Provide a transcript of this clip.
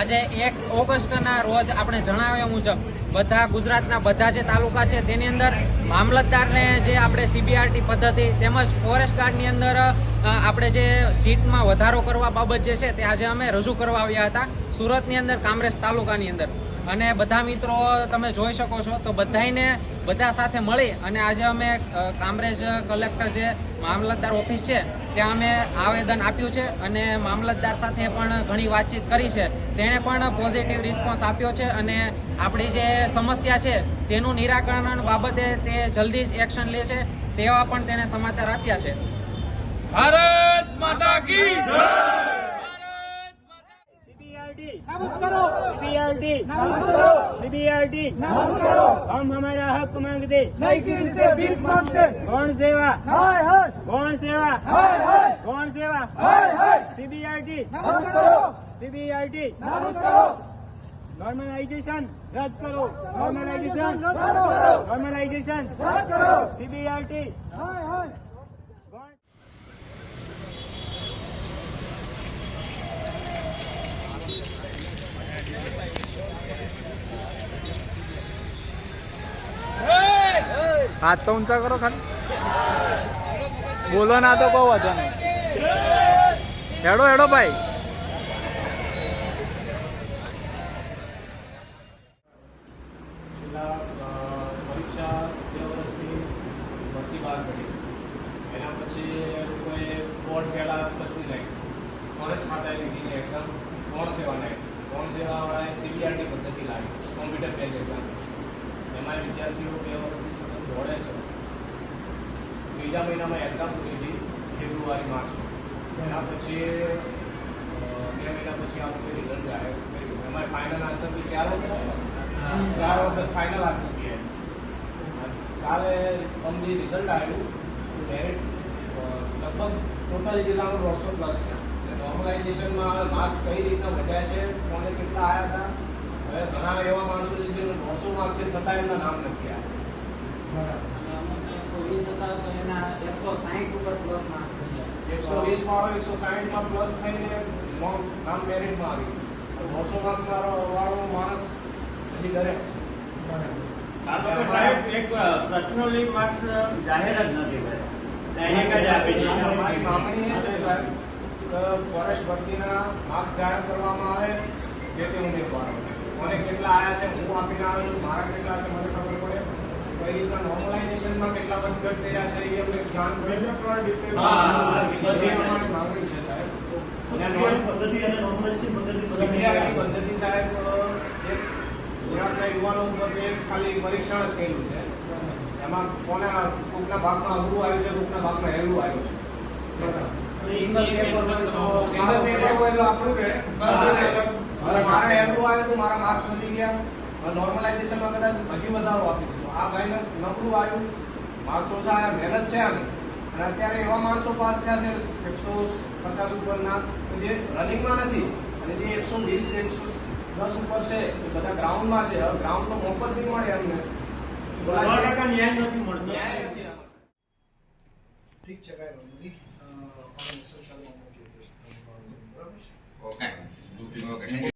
આજે એક ઓગસ્ટના રોજ આપણે જણાવ્યા મુજબ બધા ગુજરાતના બધા જે તાલુકા છે તેની અંદર મામલતદારને જે આપણે સીબીઆરટી પદ્ધતિ તેમજ ફોરેસ્ટ ગાર્ડની અંદર આપણે જે સીટમાં વધારો કરવા બાબત જે છે તે આજે અમે રજૂ કરવા આવ્યા હતા. સુરતની અંદર, કામરેજ તાલુકાની અંદર. અને બધા મિત્રો તમે જોઈ શકો છો, તો બધાને બધા સાથે મળી અને આજે અમે કામરેજ કલેક્ટર જે મામલતદાર ઓફિસ છે, ત્યાં અમે આવેદન આપ્યું છે અને મામલતદાર સાથે પણ ઘણી વાતચીત કરી છે. તેણે પણ પોઝિટિવ રિસ્પોન્સ આપ્યો છે અને આપણી જે સમસ્યા છે, તેનું નિરાકરણ બાબતે તે જલ્દી જ એક્શન લે છે, તેવા પણ તેને સમાચાર આપ્યા છે. ભારત માતા કી सीबीआईडी सीबीआईडी हम हमारा हक मांगते नहीं किसी से भीख मांगते कौन सेवा हाय हाय कौन सेवा हाय हाय कौन सेवा हाय हाय सीबीआईडी नाबूद करो सीबीआईडी नाबूद करो नॉर्मलाइजेशन रद्द હાથ તો ઊંચા કરો ખાલી. બોલો ના તો બહુ વાંધો નહીં. હેડો હેડો ભાઈ. પરીક્ષા બે વર્ષથી ભરતી બહાર પડી. એના પછી લોકોએ બોર્ડ પહેલાં બદલી નાખ્યું ફોરેસ્ટ ખાતાએ લીધી એક્ઝામ ગૌણ સેવાને ગૌણ સેવાવાળાએ સીબીઆરટી પદ્ધતિ લાવી. કોમ્પ્યુટર બેઝ એક્ઝામ એમાં વિદ્યાર્થીઓ બે વર્ષથી દોડે છે. બીજા મહિનામાં એક્ઝામ પૂરી હતી ફેબ્રુઆરી માર્ચમાં એના પછી બે મહિના પછી આ વખતે રિઝલ્ટ કર્યું એમાં ફાઇનલ આન્સર બી ચાર વખત ચાર વખત ફાઇનલ આન્સર બી આવ્યા. કાલે અમદી રિઝલ્ટ આવ્યું. મેરિટ લગભગ ટોટલ જિલ્લામાં દોઢસો પ્લસ છે. નોર્મલાઇઝેશનમાં માર્ક્સ કઈ રીતના વધ્યા છે કોને કેટલા આવ્યા હતા? હવે ઘણા એવા માણસો છે જે દોઢસો માર્ક્સ છે છતાં એમના નામ નથી આવ્યા. એકસો સાહીઠ ઉપર પ્લસ માર્ક્સ થઈ જાય એકસો વીસ વાળો એકસો સાહીઠમાં પ્લસ થઈને નામ મેરિટમાં આવી. દોઢસો માર્ક્સ વાળો વાળો માણસ હજી ઘરે છે. પર્સનલી માર્ક્સ જાહેર જ નથી. મારી માંગણી એ છે સાહેબ ફોરેસ્ટ ભરતીના માર્ક્સ જાહેર કરવામાં આવે જે તે ઉમેદવારો મને કેટલા આવ્યા છે હું આપીને આવ્યો છું મારા કેટલા છે કઈ નોર્મલાઇઝેશનમાં કેટલા વધઘટ થયા છે એ અમને. બસ એ અમારી માંગણી છે. સાહેબ. પદ્ધતિ અને નોર્મલાઇઝેશન પદ્ધતિ પદ્ધતિ સાહેબ એક ગુજરાતના યુવાનો ઉપર એક ખાલી પરીક્ષણ જ કર્યું છે. એમાં કોના કોકના ભાગમાં અઘરું આવ્યું છે કોકના ભાગમાં હેલું આવ્યું છે. સિંગલ પેપર હોય તો સિંગલ પેપર હોય તો આપણું રહે મારે હેલું આવ્યું તો મારા માર્ક્સ વધી ગયા. નોર્મલાઇઝેશનમાં કદાચ હજી વધારો આપી દીધો. આ ભાઈને નબળું આવ્યું. માણસો છે આ મહેનત છે આની. અને અત્યારે એવા માણસો પાસ થયા છે એકસો પચાસ ઉપરના જે રનિંગમાં નથી અને જે એકસો વીસ એકસો દસ ઉપર છે એ બધા ગ્રાઉન્ડમાં છે. હવે ગ્રાઉન્ડનો મોકો જ નહીં મળે એમને. ન્યાય નથી મળતો. ન્યાય નથી આમાં. ઠીક છે કાંઈ વાંધો નહીં. ઓકે